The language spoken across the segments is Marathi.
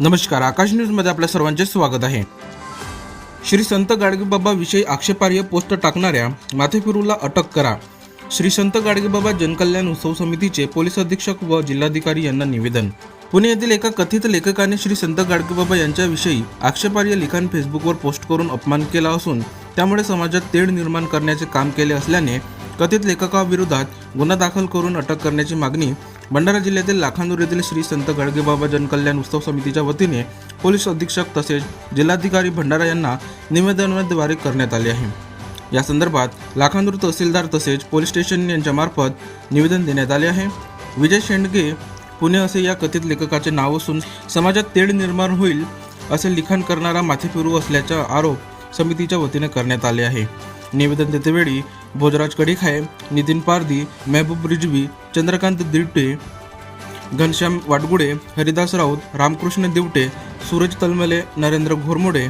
नमस्कार आकाश न्यूजमध्ये आपल्या सर्वांचे स्वागत आहे. श्री संत गाडगेबाबा विषयी आक्षेपार्ह पोस्ट टाकणाऱ्या माथेफिरूला अटक करा. श्री संत गाडगेबाबा जनकल्याण उत्सव समितीचे पोलीस अधीक्षक व जिल्हाधिकारी यांना निवेदन. पुणे येथील एका कथित लेखकाने श्री संत गाडगेबाबा यांच्याविषयी आक्षेपार्ह लिखाण फेसबुकवर पोस्ट करून अपमान केला असून त्यामुळे समाजात तेढ निर्माण करण्याचे काम केले असल्याने कथित लेखकाविरोधात गुन्हा दाखल करून अटक करण्याची मागणी भंडारा जिल्ह्यातील लाखांदूर येथील श्री संत गाडगेबाबा जनकल्याण उत्सव समितीच्या वतीने पोलीस अधीक्षक तसेच जिल्हाधिकारी भंडारा यांना निवेदनाद्वारे करण्यात आले आहे. या संदर्भात लाखांदूर तहसीलदार तसेच पोलीस स्टेशन यांच्यामार्फत निवेदन देण्यात आले आहे. विजय शेंडगे पुणे असे या कथित लेखकाचे नाव असून समाजात तेढ निर्माण होईल असे लिखाण करणारा माथेफिरू असल्याचा आरोप समितीच्या वतीने करण्यात आले आहे. निवेदन देतेवेळी भोजराज कडिखाय नितीन पारदी मेहबूब रिजवी चंद्रकांत दिवटे घनश्याम वाडगुडे हरिदास राऊत रामकृष्ण दिवटे सूरज तलमले नरेंद्र घोरमोडे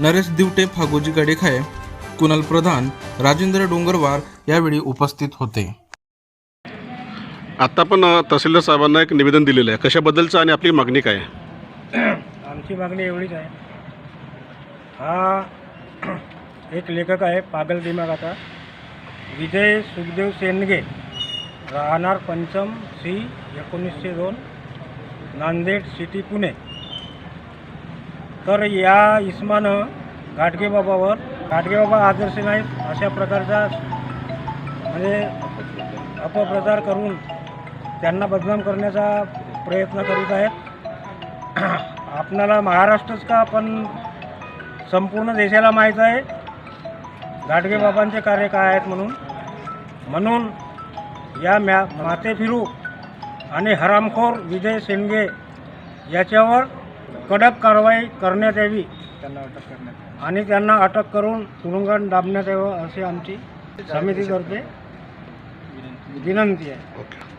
नरेश दिवटे फागोजी गडेखाय कुणाल प्रधान राजेंद्र डोंगरवार यावेळी उपस्थित होते. आता पण तहसीलदार साहेबांना एक निवेदन दिलेलं आहे. कशाबद्दलचं आणि आपली मागणी काय आहे? आमची मागणी एवढीच आहे. हा एक लेखक आहे पागल दिमागाचा विजय सुखदेव सेनगे राहणार पंचम सी एकोणीसशे दोन नांदेड सिटी पुणे. तर या इसमानं गाडगेबाबावर गाडगेबाबा आदर्श नाहीत अशा प्रकारचा म्हणजे अपप्रचार करून त्यांना बदनाम करण्याचा प्रयत्न करीत आहेत. आपणाला महाराष्ट्रच का पण संपूर्ण देशाला माहीत आहे. गाडगेबाबांचे कार्य काय आहेत म्हणून? म्हणून या मॅ माते फिरू आणि हरामखोर विजय शेंडगे याच्यावर कडक कारवाई करण्यात यावी. त्यांना अटक करण्यात आणि त्यांना अटक करून तुरुंगात दाबण्यात यावं अशी आमची समितीतर्फे विनंती. आहे.